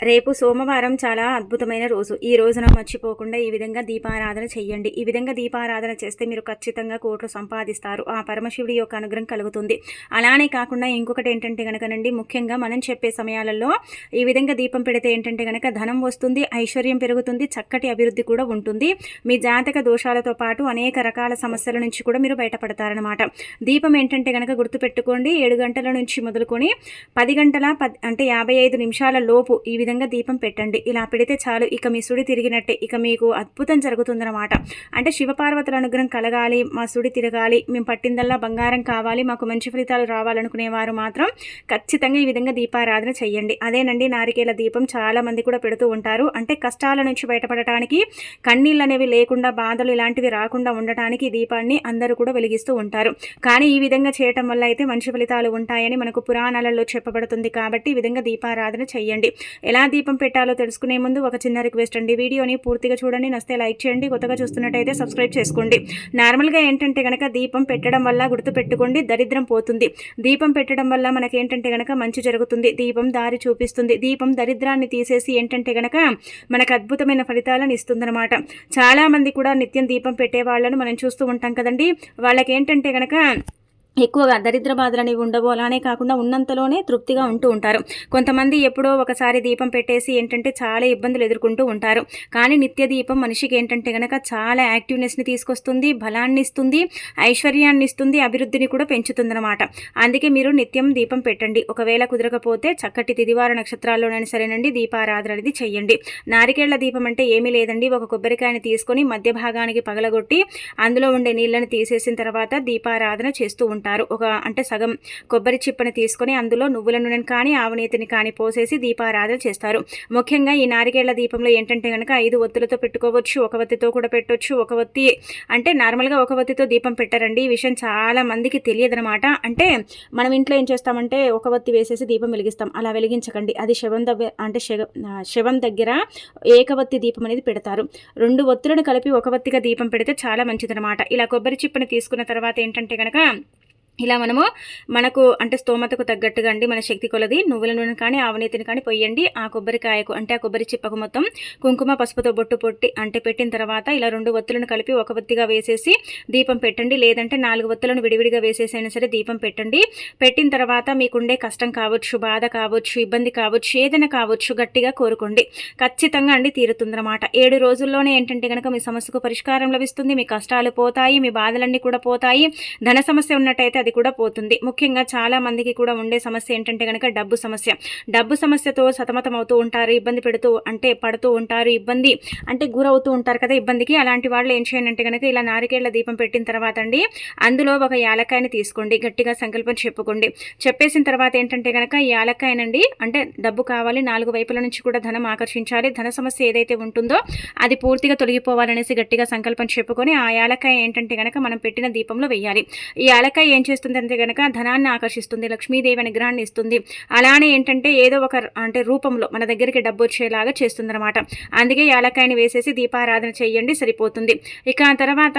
రేపు సోమవారం చాలా అద్భుతమైన రోజు. ఈ రోజున మర్చిపోకుండా ఈ విధంగా దీపారాధన చెయ్యండి. ఈ విధంగా దీపారాధన చేస్తే మీరు ఖచ్చితంగా కోట్లు సంపాదిస్తారు. ఆ పరమశివుడి యొక్క అనుగ్రహం కలుగుతుంది. అలానే కాకుండా ఇంకొకటి ఏంటంటే కనుకనండి ముఖ్యంగా మనం చెప్పే సమయాలలో ఈ విధంగా దీపం పెడితే ఏంటంటే కనుక ధనం వస్తుంది ఐశ్వర్యం పెరుగుతుంది చక్కటి అభివృద్ధి కూడా ఉంటుంది. మీ జాతక దోషాలతో పాటు అనేక రకాల సమస్యల నుంచి కూడా మీరు బయటపడతారనమాట దీపం ఏంటంటే కనుక గుర్తుపెట్టుకోండి ఏడు గంటల నుంచి మొదలుకొని పది గంటల పద్ అంటే యాభై ఐదు నిమిషాల లోపు ఈ విధంగా దీపం పెట్టండి. ఇలా పెడితే చాలు. ఇక మీ సుడి తిరిగినట్టే. ఇక మీకు అద్భుతం జరుగుతుందన్నమాట. అంటే శివపార్వతుల అనుగ్రహం కలగాలి మా సుడి తిరగాలి మేము పట్టిందల్లా బంగారం కావాలి మాకు మంచి ఫలితాలు రావాలనుకునేవారు మాత్రం ఖచ్చితంగా ఈ విధంగా దీపారాధన చెయ్యండి. అదేనండి నారికేల దీపం చాలా మంది కూడా పెడుతూ ఉంటారు. అంటే కష్టాల నుంచి బయటపడటానికి కన్నీళ్ళు అనేవి లేకుండా బాధలు ఇలాంటివి రాకుండా ఉండటానికి దీపాన్ని అందరూ కూడా వెలిగిస్తూ ఉంటారు. కానీ ఈ విధంగా చేయటం వల్ల అయితే మంచి ఫలితాలు ఉంటాయని మనకు పురాణాలలో చెప్పబడుతుంది. కాబట్టి ఈ విధంగా దీపారాధన చెయ్యండి. ఎలా దీపం పెట్టాలో తెలుసుకునే ముందు ఒక చిన్న రిక్వెస్ట్ అండి. వీడియోని పూర్తిగా చూడండి నస్తే లైక్ చేయండి కొత్తగా చూస్తున్నట్టయితే సబ్స్క్రైబ్ చేసుకోండి. నార్మల్గా ఏంటంటే కనుక దీపం పెట్టడం వల్ల గుర్తు పెట్టుకోండి దరిద్రం పోతుంది. దీపం పెట్టడం వల్ల మనకి ఏంటంటే కనుక మంచి జరుగుతుంది. దీపం దారి చూపిస్తుంది. దీపం దరిద్రాన్ని తీసేసి ఏంటంటే కనుక మనకు అద్భుతమైన ఫలితాలను ఇస్తుందన్నమాట. చాలామంది కూడా నిత్యం దీపం పెట్టే వాళ్ళను మనం చూస్తూ ఉంటాం కదండి. వాళ్ళకి ఏంటంటే కనుక ఎక్కువగా దరిద్ర బాధలు అనేవి ఉండవు. అలానే కాకుండా ఉన్నంతలోనే తృప్తిగా ఉంటూ ఉంటారు. కొంతమంది ఎప్పుడో ఒకసారి దీపం పెట్టేసి ఏంటంటే చాలా ఇబ్బందులు ఎదుర్కొంటూ ఉంటారు. కానీ నిత్య దీపం మనిషికి ఏంటంటే కనుక చాలా యాక్టివ్నెస్ని తీసుకొస్తుంది బలాన్ని ఇస్తుంది ఐశ్వర్యాన్ని ఇస్తుంది అభివృద్ధిని కూడా పెంచుతుందన్నమాట. అందుకే మీరు నిత్యం దీపం పెట్టండి. ఒకవేళ కుదరకపోతే చక్కటి తిదివార నక్షత్రాల్లోనైనా సరేనండి దీపారాధన అనేది చెయ్యండి. నారికేళ్ళ దీపం అంటే ఏమీ లేదండి. ఒక కొబ్బరికాయని తీసుకొని మధ్య భాగానికి పగలగొట్టి అందులో ఉండే నీళ్ళని తీసేసిన తర్వాత దీపారాధన చేస్తూ ఉంటారు. ఉంటారు ఒక అంటే సగం కొబ్బరి చిప్పని తీసుకొని అందులో నువ్వుల నూనెని కానీ ఆవనీతిని కానీ పోసేసి దీపారాధన చేస్తారు. ముఖ్యంగా ఈ నారికేళ్ళ దీపంలో ఏంటంటే కనుక ఐదు ఒత్తులతో పెట్టుకోవచ్చు ఒక వత్తితో కూడా పెట్టవచ్చు ఒక వత్తి అంటే నార్మల్గా ఒక వత్తితో దీపం పెట్టారండి. ఈ విషయం చాలా మందికి తెలియదనమాట. అంటే మనం ఇంట్లో ఏం చేస్తామంటే ఒక వత్తి వేసేసి దీపం వెలిగిస్తాం. అలా వెలిగించకండి. అది శవం దగ్గర అంటే శవం దగ్గర ఏకవత్తి దీపం అనేది పెడతారు. రెండు ఒత్తులను కలిపి ఒక వత్తిగా దీపం పెడితే చాలా మంచిదనమాట. ఇలా కొబ్బరి చిప్పని తీసుకున్న తర్వాత ఏంటంటే కనుక ఇలా మనము మనకు అంటే స్తోమతకు తగ్గట్టుగా అండి మన శక్తి కొలది నువ్వుల నూనె కానీ ఆవనీతిని కానీ పొయ్యండి ఆ కొబ్బరికాయకు అంటే ఆ కొబ్బరి చిప్పకు మొత్తం కుంకుమ పసుపుతో బొట్టు పొట్టి అంటే పెట్టిన తర్వాత ఇలా రెండు ఒత్తులను కలిపి ఒక ఒత్తిగా వేసేసి దీపం పెట్టండి. లేదంటే నాలుగు ఒత్తులను విడివిడిగా వేసేసైనా సరే దీపం పెట్టండి. పెట్టిన తర్వాత మీకుండే కష్టం కావచ్చు బాధ కావచ్చు ఇబ్బంది కావచ్చు ఏదైనా కావచ్చు గట్టిగా కోరుకోండి. ఖచ్చితంగా అండి తీరుతుందన్నమాట. ఏడు రోజుల్లోనే ఏంటంటే కనుక మీ సమస్యకు పరిష్కారం లభిస్తుంది మీ కష్టాలు పోతాయి మీ బాధలన్నీ కూడా పోతాయి. ధన సమస్య ఉన్నట్టయితే అది కూడా పోతుంది. ముఖ్యంగా చాలా మందికి కూడా ఉండే సమస్య ఏంటంటే కనుక డబ్బు సమస్య. డబ్బు సమస్యతో సతమతం అవుతూ ఉంటారు ఇబ్బంది పెడుతూ అంటే పడుతూ ఉంటారు ఇబ్బంది అంటే గురవుతూ ఉంటారు కదా ఇబ్బందికి. అలాంటి వాళ్ళు ఏం చేయండి కనుక ఇలా నారికేళ్ళ దీపం పెట్టిన తర్వాత అండి అందులో ఒక యాలక్కాయని తీసుకోండి గట్టిగా సంకల్పం చెప్పుకోండి. చెప్పేసిన తర్వాత ఏంటంటే కనుక ఈ యాలక్కాయనండి అంటే డబ్బు కావాలి నాలుగు వైపుల నుంచి కూడా ధనం ఆకర్షించాలి. ధన సమస్య ఏదైతే ఉంటుందో అది పూర్తిగా తొలగిపోవాలనేసి గట్టిగా సంకల్పం చెప్పుకొని ఆ యాలక్కాయ ఏంటంటే కనుక మనం పెట్టిన దీపంలో వెయ్యాలి ఈ యాలక్కాయ ఏం చేస్తుంది అంటే కనుక ధనాన్ని ఆకర్షిస్తుంది లక్ష్మీదేవి అనుగ్రహాన్ని ఇస్తుంది. అలానే ఏంటంటే ఏదో ఒక అంటే రూపంలో మన దగ్గరికి డబ్బు వచ్చేలాగా చేస్తుంది అనమాట అందుకే యాలక్కాయని వేసేసి దీపారాధన చేయండి సరిపోతుంది. ఇక తర్వాత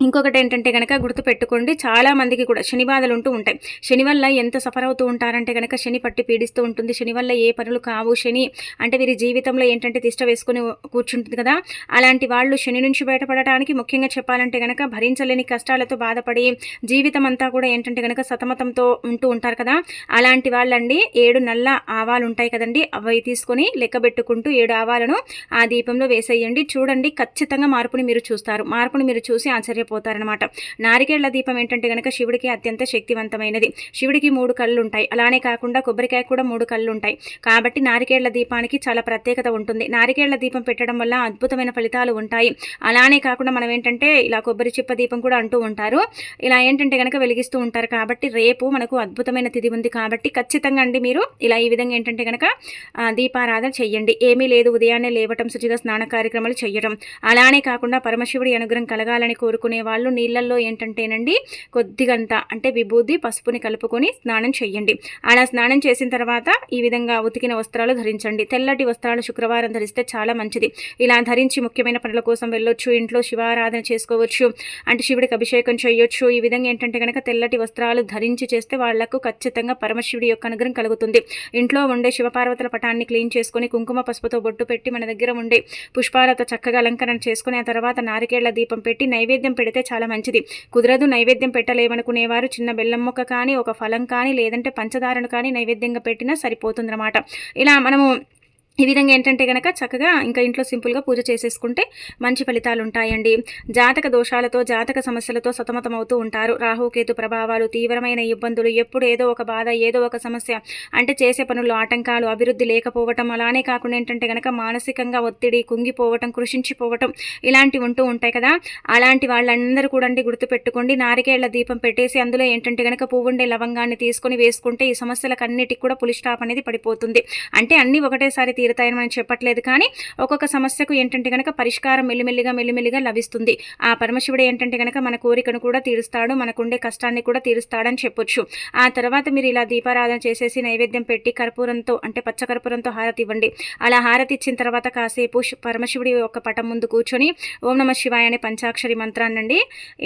ఇంకొకటి ఏంటంటే కనుక గుర్తుపెట్టుకోండి చాలా మందికి కూడా శని బాధలు ఉంటూ ఉంటాయి. శని వల్ల ఎంత సఫర్ అవుతూ ఉంటారంటే కనుక శని పట్టి పీడిస్తూ ఉంటుంది. శని వల్ల ఏ పనులు కావు. శని అంటే వీరి జీవితంలో ఏంటంటే తిష్ట వేసుకుని కూర్చుంటుంది కదా. అలాంటి వాళ్ళు శని నుంచి బయటపడటానికి ముఖ్యంగా చెప్పాలంటే కనుక భరించలేని కష్టాలతో బాధపడి జీవితం అంతా కూడా ఏంటంటే కనుక సతమతంతో ఉంటూ ఉంటారు కదా. అలాంటి వాళ్ళండి ఏడు నల్ల ఆవాలు ఉంటాయి కదండి. అవి తీసుకొని లెక్కబెట్టుకుంటూ ఏడు ఆవాలను ఆ దీపంలో వేసేయండి. చూడండి ఖచ్చితంగా మార్పుని మీరు చూస్తారు. మార్పుని మీరు చూసి ఆశ్చర్య పోతారనమాట నారికేళ్ళ దీపం ఏంటంటే కనుక శివుడికి అత్యంత శక్తివంతమైనది. శివుడికి మూడు కళ్ళు ఉంటాయి అలానే కాకుండా కొబ్బరికాయ కూడా మూడు కళ్ళు ఉంటాయి కాబట్టి నారికేళ్ళ దీపానికి చాలా ప్రత్యేకత ఉంటుంది. నారికేళ్ళ దీపం పెట్టడం వల్ల అద్భుతమైన ఫలితాలు ఉంటాయి. అలానే కాకుండా మనం ఏంటంటే ఇలా కొబ్బరి చిప్ప దీపం కూడా అంటూ ఉంటారు. ఇలా ఏంటంటే కనుక వెలిగిస్తూ ఉంటారు కాబట్టి రేపు మనకు అద్భుతమైన తిథి ఉంది కాబట్టి ఖచ్చితంగా అండి మీరు ఇలా ఈ విధంగా ఏంటంటే కనుక దీపారాధన చెయ్యండి. ఏమీ లేదు ఉదయాన్నే లేవటం శుచిగా స్నాన కార్యక్రమాలు చేయడం అలానే కాకుండా పరమశివుడి అనుగ్రహం కలగాలని కోరుకునే వాళ్ళు నీళ్ళల్లో ఏంటంటేనండి కొద్దిగంత అంటే విభూది పసుపుని కలుపుకొని స్నానం చేయండి అలా స్నానం చేసిన తర్వాత ఈ విధంగా ఉతికిన వస్త్రాలు ధరించండి. తెల్లటి వస్త్రాలు శుక్రవారం ధరిస్తే చాలా మంచిది. ఇలా ధరించి ముఖ్యమైన పనుల కోసం వెళ్ళొచ్చు ఇంట్లో శివారాధన చేసుకోవచ్చు అంటే శివుడికి అభిషేకం చేయొచ్చు. ఈ విధంగా ఏంటంటే కనుక తెల్లటి వస్త్రాలు ధరించి చేస్తే వాళ్ళకు ఖచ్చితంగా పరమశివుడి యొక్క అనుగ్రహం కలుగుతుంది. ఇంట్లో ఉండే శివపార్వతుల పటాన్ని క్లీన్ చేసుకుని కుంకుమ పసుపుతో బొట్టు పెట్టి మన దగ్గర ఉండే పుష్పాలతో చక్కగా అలంకరణ చేసుకుని ఆ తర్వాత నారికేళ్ళ దీపం పెట్టి నైవేద్యం పెడితే చాలా మంచిది. కుదరదు నైవేద్యం పెట్టలేమనుకునేవారు. చిన్న బెల్లం మొక్క కానీ ఒక ఫలం కానీ లేదంటే పంచదారను కానీ నైవేద్యంగా పెట్టినా సరిపోతుందన్నమాట. ఇలా మనము ఈ విధంగా ఏంటంటే కనుక చక్కగా ఇంకా ఇంట్లో సింపుల్గా పూజ చేసేసుకుంటే మంచి ఫలితాలు ఉంటాయండి జాతక దోషాలతో జాతక సమస్యలతో సతమతమవుతూ ఉంటారు. రాహుకేతు ప్రభావాలు తీవ్రమైన ఇబ్బందులు ఎప్పుడు ఏదో ఒక బాధ ఏదో ఒక సమస్య అంటే చేసే పనుల్లో ఆటంకాలు అభివృద్ధి లేకపోవటం అలానే కాకుండా ఏంటంటే కనుక మానసికంగా ఒత్తిడి కుంగిపోవటం కృషించిపోవటం ఇలాంటివి ఉంటూ ఉంటాయి కదా. అలాంటి వాళ్ళందరూ కూడా గుర్తుపెట్టుకోండి. నారికేళ్ళ దీపం పెట్టేసి అందులో ఏంటంటే కనుక పువ్వుండే లవంగాన్ని తీసుకొని వేసుకుంటే ఈ సమస్యలకు అన్నిటికి కూడా పులిస్టాప్ అనేది పడిపోతుంది. అంటే అన్నీ ఒకటేసారి తీరుతాయని మనం చెప్పట్లేదు. కానీ ఒక్కొక్క సమస్యకు ఏంటంటే కనుక పరిష్కారం మెల్లిమెల్లిగా మెల్లిమెల్లిగా లభిస్తుంది. ఆ పరమశివుడు ఏంటంటే కనుక మన కోరికను కూడా తీరుస్తాడు మనకుండే కష్టాన్ని కూడా తీరుస్తాడని చెప్పొచ్చు. ఆ తర్వాత మీరు ఇలా దీపారాధన చేసేసి నైవేద్యం పెట్టి కర్పూరంతో అంటే పచ్చకర్పూరంతో హారతి ఇవ్వండి. అలా హారతి ఇచ్చిన తర్వాత కాసేపు పరమశివుడి యొక్క పటం ముందు కూర్చొని ఓం నమ శివాయ అనే పంచాక్షరి మంత్రాన్నండి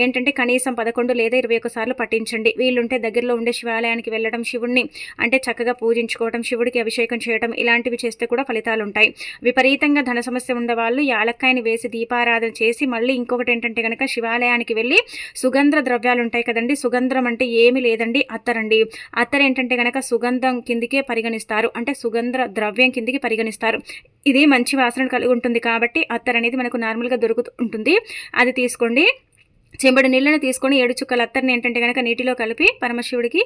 ఏంటంటే కనీసం పదకొండు లేదా ఇరవై సార్లు పఠించండి. వీళ్ళుంటే దగ్గరలో ఉండే శివాలయానికి వెళ్ళడం శివుణ్ణి అంటే చక్కగా పూజించుకోవడం శివుడికి అభిషేకం చేయడం ఇలాంటివి చేస్తే కూడా ఫలితాలు ఉంటాయి విపరీతంగా ధన సమస్య ఉండేవాళ్ళు యాలక్కాయని వేసి దీపారాధన చేసి మళ్ళీ ఇంకొకటి ఏంటంటే కనుక శివాలయానికి వెళ్ళి సుగంధ ద్రవ్యాలు ఉంటాయి కదండి. సుగంధం అంటే ఏమి లేదండి. అత్తరండి. అత్తర ఏంటంటే కనుక సుగంధం కిందికే పరిగణిస్తారు. అంటే సుగంధ ద్రవ్యం కిందికి పరిగణిస్తారు. ఇది మంచి వాసన కలిగి ఉంటుంది కాబట్టి అత్తర్ అనేది మనకు నార్మల్గా దొరుకుతూ ఉంటుంది. అది తీసుకోండి. చెంబడి నీళ్ళని తీసుకొని ఏడు చుక్కల అత్తర్ని ఏంటంటే కనుక నీటిలో కలిపి పరమశివుడికి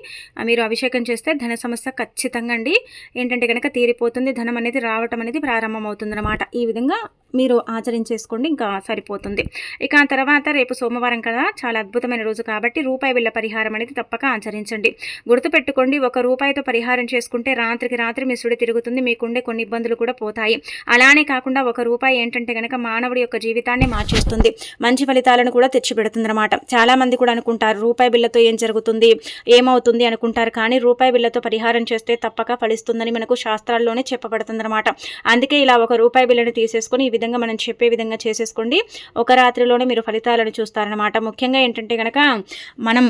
మీరు అభిషేకం చేస్తే ధన సమస్య ఖచ్చితంగా అండి. ఏంటంటే కనుక తీరిపోతుంది ధనం అనేది రావటం అనేది ప్రారంభమవుతుంది అనమాట ఈ విధంగా మీరు ఆచరించేసుకోండి ఇంకా సరిపోతుంది. ఇక ఆ తర్వాత రేపు సోమవారం కదా చాలా అద్భుతమైన రోజు కాబట్టి రూపాయి బిళ్ళ పరిహారం అనేది తప్పక ఆచరించండి. గుర్తుపెట్టుకోండి ఒక రూపాయితో పరిహారం చేసుకుంటే రాత్రికి రాత్రి మీ సుడి తిరుగుతుంది మీకుండే కొన్ని ఇబ్బందులు కూడా పోతాయి. అలానే కాకుండా ఒక రూపాయి ఏంటంటే కనుక మానవుడి యొక్క జీవితాన్ని మార్చేస్తుంది. మంచి ఫలితాలను కూడా తెచ్చిపెడుతుంది అనమాట చాలా మంది కూడా అనుకుంటారు రూపాయి బిళ్ళతో ఏం జరుగుతుంది ఏమవుతుంది అనుకుంటారు కానీ రూపాయి బిళ్ళతో పరిహారం చేస్తే తప్పక ఫలిస్తుందని మనకు శాస్త్రాల్లోనే చెప్పబడుతుంది అందుకే ఇలా ఒక రూపాయి బిల్లని తీసేసుకొని విధంగా మనం చెప్పే విధంగా చేసేసుకోండి. ఒక రాత్రిలోనే మీరు ఫలితాలను చూస్తారనమాట ముఖ్యంగా ఏంటంటే కనుక మనం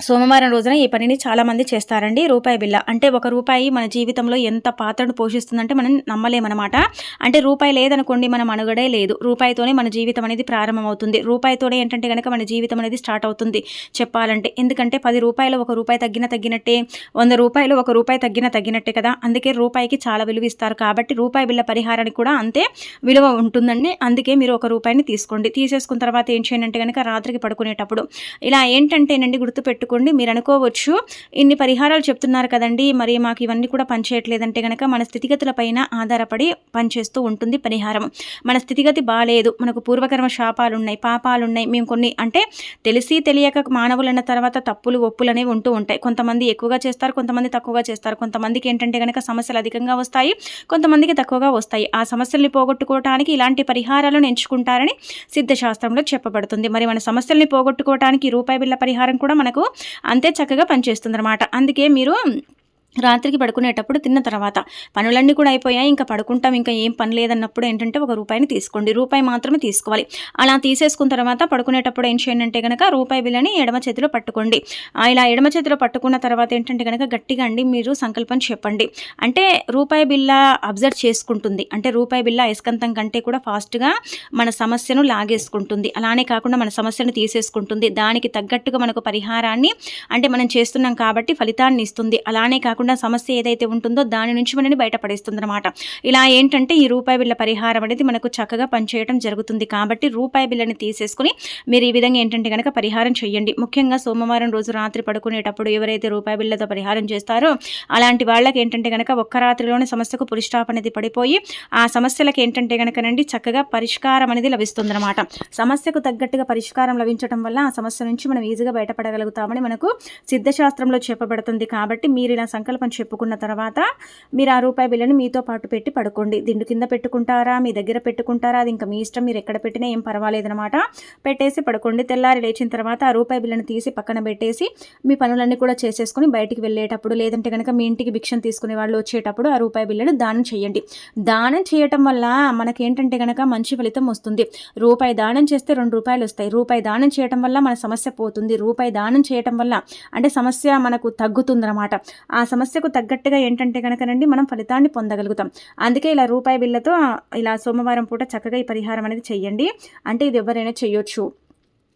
సోమవారం రోజున ఈ పనిని చాలామంది చేస్తారండి. రూపాయి బిల్ల. అంటే ఒక రూపాయి మన జీవితంలో ఎంత పాత్రను పోషిస్తుందంటే మనం నమ్మలేమన్నమాట. అంటే రూపాయి లేదనుకోండి మన మనుగడే లేదు. రూపాయితోనే మన జీవితం అనేది ప్రారంభమవుతుంది. రూపాయితోనే ఏంటంటే కనుక మన జీవితం అనేది స్టార్ట్ అవుతుంది చెప్పాలంటే. ఎందుకంటే పది రూపాయలు ఒక రూపాయి తగ్గిన తగ్గినట్టే వంద రూపాయలు ఒక రూపాయి తగ్గిన తగ్గినట్టే కదా. అందుకే రూపాయికి చాలా విలువ ఇస్తారు. కాబట్టి రూపాయి బిల్ల పరిహారానికి కూడా అంతే విలువ ఉంటుందండి. అందుకే మీరు ఒక రూపాయిని తీసుకోండి. తీసేసుకున్న తర్వాత ఏం చేయండి అంటే కనుక రాత్రికి పడుకునేటప్పుడు ఇలా ఏంటంటేనండి గుర్తుపెట్టు పెట్టుకోండి. మీరు అనుకోవచ్చు ఇన్ని పరిహారాలు చెప్తున్నారు కదండి మరి మాకు ఇవన్నీ కూడా పనిచేయట్లేదంటే కనుక మన స్థితిగతులపైన ఆధారపడి పనిచేస్తూ ఉంటుంది పరిహారం. మన స్థితిగతి బాగాలేదు మనకు పూర్వకర్మ శాపాలు ఉన్నాయి పాపాలు ఉన్నాయి మేము కొన్ని అంటే తెలిసి తెలియక మానవులన్న తర్వాత తప్పులు ఒప్పులు అనేవి ఉంటూ ఉంటాయి. కొంతమంది ఎక్కువగా చేస్తారు కొంతమంది తక్కువగా చేస్తారు. కొంతమందికి ఏంటంటే కనుక సమస్యలు అధికంగా వస్తాయి కొంతమందికి తక్కువగా వస్తాయి. ఆ సమస్యల్ని పోగొట్టుకోవటానికి ఇలాంటి పరిహారాలను ఎంచుకుంటారని సిద్ధశాస్త్రంలో చెప్పబడుతుంది. మరి మన సమస్యల్ని పోగొట్టుకోవటానికి రూపాయి బిళ్ళ పరిహారం కూడా మనకు అంతే చక్కగా పనిచేస్తుంది అనమాట అందుకే మీరు రాత్రికి పడుకునేటప్పుడు తిన్న తర్వాత పనులన్నీ కూడా అయిపోయాయి ఇంకా పడుకుంటాం ఇంకా ఏం పని లేదన్నప్పుడు ఏంటంటే ఒక రూపాయిని తీసుకోండి రూపాయి మాత్రమే తీసుకోవాలి. అలా తీసేసుకున్న తర్వాత పడుకునేటప్పుడు ఏం చేయండి అంటే కనుక రూపాయి బిల్లని ఎడమ చేతిలో పట్టుకోండి. ఇలా ఎడమ చేతిలో పట్టుకున్న తర్వాత ఏంటంటే కనుక గట్టిగా అండి మీరు సంకల్పం చెప్పండి. అంటే రూపాయి బిల్ల అబ్జర్వ్ చేసుకుంటుంది. అంటే రూపాయి బిల్ల అయస్కంతం కంటే కూడా ఫాస్ట్గా మన సమస్యను లాగేసుకుంటుంది. అలానే కాకుండా మన సమస్యను తీసేసుకుంటుంది. దానికి తగ్గట్టుగా మనకు పరిహారాన్ని అంటే మనం చేస్తున్నాం కాబట్టి ఫలితాన్ని ఇస్తుంది. అలానే కాకుండా కాకుండా సమస్య ఏదైతే ఉంటుందో దాని నుంచి మనని బయటపడేస్తుందనమాట ఇలా ఏంటంటే ఈ రూపాయి బిళ్ళ పరిహారం అనేది మనకు చక్కగా పనిచేయడం జరుగుతుంది. కాబట్టి రూపాయి బిల్లని తీసేసుకుని మీరు ఈ విధంగా ఏంటంటే కనుక పరిహారం చేయండి ముఖ్యంగా సోమవారం రోజు రాత్రి పడుకునేటప్పుడు ఎవరైతే రూపాయి బిళ్ళతో పరిహారం చేస్తారో అలాంటి వాళ్ళకి ఏంటంటే కనుక ఒక్క రాత్రిలోనే సమస్యకు పురిష్టాప్ అనేది పడిపోయి ఆ సమస్యలకు ఏంటంటే కనుకనండి చక్కగా పరిష్కారం అనేది లభిస్తుందన్నమాట. సమస్యకు తగ్గట్టుగా పరిష్కారం లభించడం వల్ల ఆ సమస్య నుంచి మనం ఈజీగా బయటపడగలుగుతామని మనకు సిద్ధశాస్త్రంలో చెప్పబడుతుంది. కాబట్టి మీరు ఇలా సంకల్ప సంకల్పం చెప్పుకున్న తర్వాత మీరు ఆ రూపాయి బిల్లని మీతో పాటు పెట్టి పడుకోండి. దిండు కింద పెట్టుకుంటారా? మీ దగ్గర పెట్టుకుంటారా? అది ఇంకా మీ ఇష్టం. మీరు ఎక్కడ పెట్టినా ఏం పర్వాలేదనమాట పెట్టేసి పడుకోండి. తెల్లారి లేచిన తర్వాత ఆ రూపాయి బిల్లని తీసి పక్కన పెట్టేసి మీ పనులన్నీ కూడా చేసేసుకుని బయటికి వెళ్ళేటప్పుడు లేదంటే కనుక మీ ఇంటికి భిక్షం తీసుకునే వాళ్ళు వచ్చేటప్పుడు ఆ రూపాయి బిల్లను దానం చేయండి. దానం చేయటం వల్ల మనకేంటంటే కనుక మంచి ఫలితం వస్తుంది. రూపాయి దానం చేస్తే రెండు రూపాయలు వస్తాయి. రూపాయి దానం చేయటం వల్ల మన సమస్య పోతుంది. రూపాయి దానం చేయటం వల్ల అంటే సమస్య మనకు తగ్గుతుందన్నమాట. ఆ సమస్యకు తగ్గట్టుగా ఏంటంటే కనుకనండి మనం ఫలితాన్ని పొందగలుగుతాం. అందుకే ఇలా రూపాయి బిల్లతో ఇలా సోమవారం పూట చక్కగా ఈ పరిహారం అనేది చెయ్యండి. అంటే ఇది ఎవరైనా చేయొచ్చు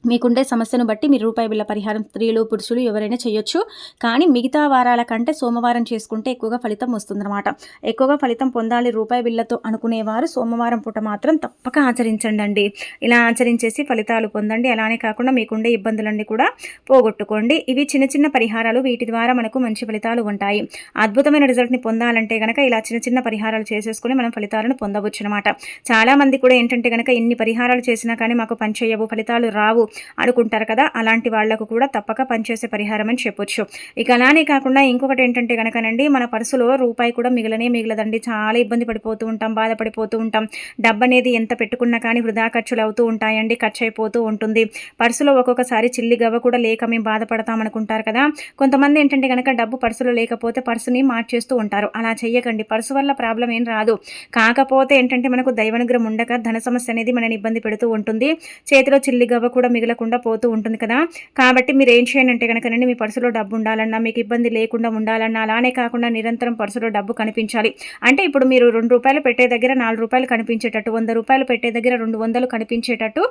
మీకుండే సమస్యను బట్టి మీరు రూపాయి బిళ్ళ పరిహారం స్త్రీలు పురుషులు ఎవరైనా చేయొచ్చు. కానీ మిగతా వారాల కంటే సోమవారం చేసుకుంటే ఎక్కువగా ఫలితం వస్తుందన్నమాట. ఎక్కువగా ఫలితం పొందాలి రూపాయి బిళ్ళతో అనుకునేవారు. సోమవారం పూట మాత్రం తప్పక ఆచరించండి అండి ఇలా ఆచరించేసి ఫలితాలు పొందండి. అలానే కాకుండా మీకుండే ఇబ్బందులన్నీ కూడా పోగొట్టుకోండి. ఇవి చిన్న చిన్న పరిహారాలు. వీటి ద్వారా మనకు మంచి ఫలితాలు ఉంటాయి. అద్భుతమైన రిజల్ట్ని పొందాలంటే కనుక ఇలా చిన్న చిన్న పరిహారాలు చేసేసుకుని మనం ఫలితాలను పొందవచ్చు అనమాట చాలామంది కూడా ఏంటంటే కనుక ఇన్ని పరిహారాలు చేసినా కానీ మాకు పనిచేయవు ఫలితాలు రావు. అనుకుంటారు కదా అలాంటి వాళ్ళకు కూడా తప్పక పనిచేసే పరిహారం అని చెప్పొచ్చు. ఇక అలానే కాకుండా ఇంకొకటి ఏంటంటే కనుకనండి మన పర్సులో రూపాయి కూడా మిగిలనే మిగలదండి. చాలా ఇబ్బంది పడిపోతూ ఉంటాం బాధపడిపోతూ ఉంటాం. డబ్బు అనేది ఎంత పెట్టుకున్నా కానీ వృధా ఖర్చులు అవుతూ ఉంటాయండి ఖర్చు అయిపోతూ ఉంటుంది. పర్సులో ఒక్కొక్కసారి చిల్లి గవ్వ కూడా లేక మేము బాధపడతాం అనుకుంటారు కదా. కొంతమంది ఏంటంటే కనుక డబ్బు పర్సులో లేకపోతే పర్సుని మార్చేస్తూ ఉంటారు. అలా చెయ్యకండి పర్సు వల్ల ప్రాబ్లం ఏం రాదు. కాకపోతే ఏంటంటే మనకు దైవనుగ్రహం ఉండక ధన సమస్య అనేది మనని ఇబ్బంది పెడుతూ ఉంటుంది. చేతిలో చిల్లి గవ్వ కూడా మిగలకుండా పోతూ ఉంటుంది కదా. కాబట్టి మీరు ఏం చేయండి అంటే కనుకనండి మీ పర్సులో డబ్బు ఉండాలన్నా మీకు ఇబ్బంది లేకుండా ఉండాలన్నా అలానే కాకుండా నిరంతరం పర్సులో డబ్బు కనిపించాలి. అంటే ఇప్పుడు మీరు రెండు రూపాయలు పెట్టే దగ్గర నాలుగు రూపాయలు కనిపించేటట్టు వంద రూపాయలు పెట్టే దగ్గర రెండు వందలు కనిపించేటట్టు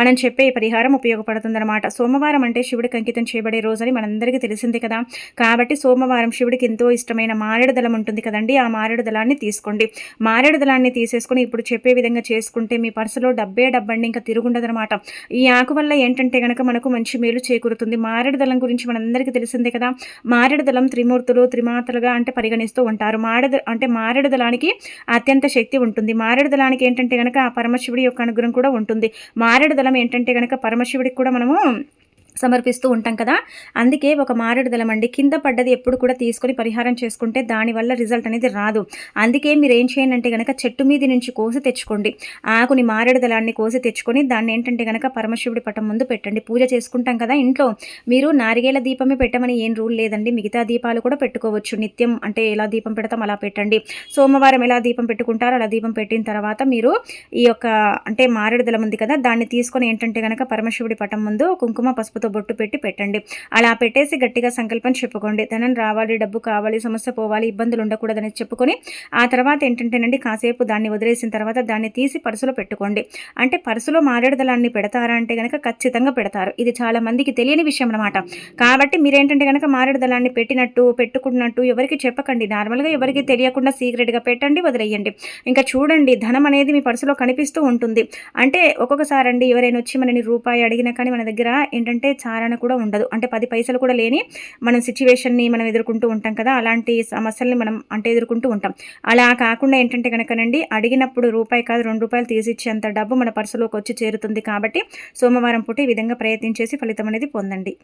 మనం చెప్పే పరిహారం ఉపయోగపడుతుందన్నమాట. సోమవారం అంటే శివుడికి అంకితం చేయబడే రోజని మనందరికీ తెలిసింది కదా. కాబట్టి సోమవారం శివుడికి ఎంతో ఇష్టమైన మారేడు దళం ఉంటుంది కదండి ఆ మారేడు దళాన్ని తీసుకోండి. మారేడు దళాన్ని తీసేసుకుని ఇప్పుడు చెప్పే విధంగా చేసుకుంటే మీ పర్సులో డబ్బే డబ్బండి ఇంకా తిరుగుండదనమాట ఈ ఆకు వల్ల ఏంటంటే కనుక మనకు మంచి మేలు చేకూరుతుంది. మారేడు దళం గురించి మనందరికీ తెలిసిందే కదా. మారేడు దళం త్రిమూర్తులు త్రిమాతలుగా అంటే పరిగణిస్తూ ఉంటారు. మారేడు అంటే మారేడు దళానికి అత్యంత శక్తి ఉంటుంది. మారేడు దళానికి ఏంటంటే కనుక ఆ పరమశివుడి యొక్క అనుగ్రహం కూడా ఉంటుంది. మారేడు దళం ఏంటంటే కనుక పరమశివుడికి కూడా మనము సమర్పిస్తూ ఉంటాం కదా. అందుకే ఒక మారేడు దళం అండి కింద పడ్డది ఎప్పుడు కూడా తీసుకొని పరిహారం చేసుకుంటే దానివల్ల రిజల్ట్ అనేది రాదు. అందుకే మీరు ఏం చేయండి అంటే కనుక చెట్టు మీది నుంచి కోసి తెచ్చుకోండి. ఆకుని మారేడు దళాన్ని కోసి తెచ్చుకొని దాన్ని ఏంటంటే కనుక పరమశివుడి పటం ముందు పెట్టండి. పూజ చేసుకుంటాం కదా ఇంట్లో. మీరు నారిగేల దీపమే పెట్టమని ఏం రూల్ లేదండి. మిగతా దీపాలు కూడా పెట్టుకోవచ్చు. నిత్యం అంటే ఎలా దీపం పెడతాం అలా పెట్టండి. సోమవారం ఎలా దీపం పెట్టుకుంటారో అలా దీపం పెట్టిన తర్వాత మీరు ఈ యొక్క అంటే మారేడు దళం ఉంది కదా దాన్ని తీసుకొని ఏంటంటే కనుక పరమశివుడి పటం ముందు కుంకుమ పసుపుతో బొట్టు పెట్టి పెట్టండి. అలా పెట్టేసి గట్టిగా సంకల్పం చెప్పుకోండి. ధనం రావాలి డబ్బు కావాలి సమస్య పోవాలి ఇబ్బందులు ఉండకూడదని చెప్పుకొని ఆ తర్వాత ఏంటంటేనండి కాసేపు దాన్ని వదిలేసిన తర్వాత దాన్ని తీసి పర్సులో పెట్టుకోండి. అంటే పర్సులో మారేడుదలాన్ని పెడతారా అంటే కనుక ఖచ్చితంగా పెడతారు. ఇది చాలా మందికి తెలియని విషయం అనమాట కాబట్టి మీరేంటంటే కనుక మారేడుదలాన్ని పెట్టినట్టు పెట్టుకున్నట్టు ఎవరికి చెప్పకండి. నార్మల్గా ఎవరికి తెలియకుండా సీక్రెట్గా పెట్టండి వదిలేయండి. ఇంకా చూడండి ధనం అనేది మీ పర్సులో కనిపిస్తూ ఉంటుంది. అంటే ఒక్కొక్కసారి అండి ఎవరైనా వచ్చి మనని రూపాయి అడిగినా కానీ మన దగ్గర ఏంటంటే చారణ కూడా ఉండదు. అంటే పది పైసలు కూడా లేని మనం సిచ్యువేషన్ని మనం ఎదుర్కొంటూ ఉంటాం కదా అలాంటి సమస్యల్ని మనం అంటే ఎదుర్కొంటూ ఉంటాం. అలా కాకుండా ఏంటంటే కనుకనండి అడిగినప్పుడు రూపాయి కాదు రెండు రూపాయలు తీసిచ్చేంత డబ్బు మన పర్సులోకి వచ్చి చేరుతుంది కాబట్టి సోమవారం పూట ఈ విధంగా ప్రయత్నించేసి ఫలితం అనేది పొందండి.